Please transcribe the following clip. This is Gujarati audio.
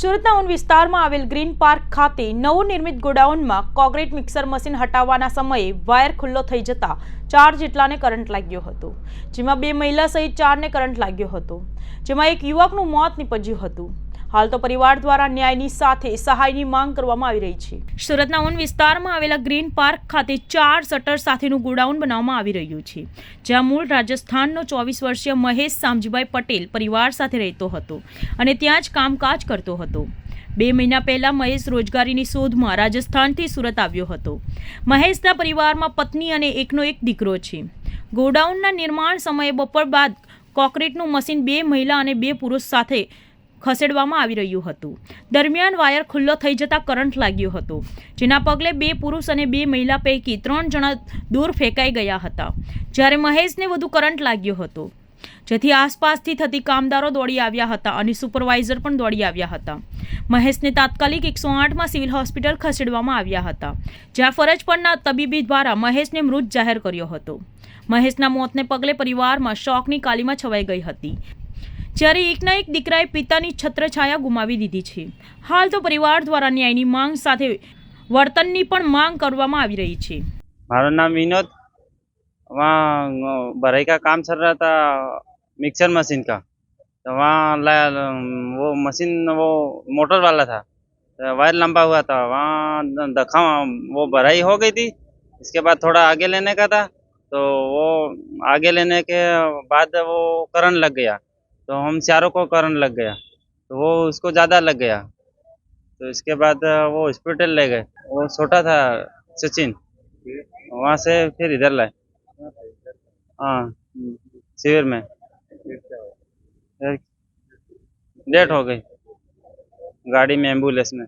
સુરતના ઉન વિસ્તારમાં આવેલ ગ્રીન પાર્ક ખાતે નવનિર્મિત ગોડાઉનમાં કોન્ક્રીટ મિક્સર મશીન હટાવવાના સમયે વાયર ખુલ્લો થઈ જતા ચાર જેટલાને કરંટ લાગ્યો હતો, જેમાં બે મહિલા સહિત ચારને કરંટ લાગ્યો હતો, જેમાં એક યુવકનું મોત નીપજ્યું હતું. હાલ તો પરિવાર દ્વારા ન્યાયની સાથે સહાયની માંગ કરવામાં આવી રહી છે. સુરતના ઉન વિસ્તારમાં આવેલા ગ્રીન પાર્ક ખાતે ચાર શટર સાથેનું ગોડાઉન બનાવવામાં આવી રહ્યું છે, જ્યાં મૂળ રાજસ્થાનનો ચોવીસ વર્ષીય મહેશ સામજીભાઈ પટેલ પરિવાર સાથે રહેતો હતો અને ત્યાં જ કામકાજ કરતો હતો. બે મહિના પહેલા મહેશ રોજગારીની શોધમાં રાજસ્થાનથી સુરત આવ્યો હતો. મહેશના પરિવારમાં પત્ની અને એકનો એક દીકરો છે. ગોડાઉનના નિર્માણ સમયે બપોર બાદ કોન્ક્રીટનું મશીન બે મહિલા અને બે પુરુષ સાથે ખસેડવામાં આવી રહ્યું હતું. દરમિયાન વાયર ખુલ્લો થઈ જતા કરંટ લાગ્યો હતો. જેના પગલે બે પુરુષ અને બે મહિલા પૈકી ત્રણ જણા દૂર ફેંકાઈ ગયા હતા. જ્યારે મહેશને વધુ કરંટ લાગ્યો હતો. જેથી આસપાસથી થતી કામદારો દોડી આવ્યા હતા અને સુપરવાઇઝર પણ દોડી આવ્યા હતા. મહેશને તાત્કાલિક એકસો આઠમાં સિવિલ હોસ્પિટલ ખસેડવામાં આવ્યા હતા. જ્યાં ફરજ પરના તબીબી દ્વારા મહેશને મૃત જાહેર કર્યો હતો. મહેશના મોતને પગલે પરિવારમાં શોકની કાલીમાં છવાઈ ગઈ હતી. જ્યારે એકના એક દીકરાએ પિતાની છત્રછાયા ગુમાવી દીધી છે હાલ તો પરિવાર દ્વારા ન્યાયની માંગ સાથે વર્તનની પણ માંગ કરવામાં આવી રહી છે हमारा नाम विनोद वहाँ भराई का काम चल रहा था मिक्सर मशीन का तो वहाँ ला- वो मशीन वो मोटर वाला था तो वायर लंबा हुआ था वहाँ दखा वो भराई हो गई थी इसके बाद थोड़ा आगे लेने का था तो वो आगे लेने के बाद वो करंट लग गया तो हम चारों को करंट लग गया। तो वो उसको ज़्यादा लग गया। तो इसके बाद वो हॉस्पिटल ले गए। वो छोटा था सचिन। वहाँ से फिर इधर लाए। हाँ शिविर में। डेट हो गई। गाड़ी में एंबुलेंस में।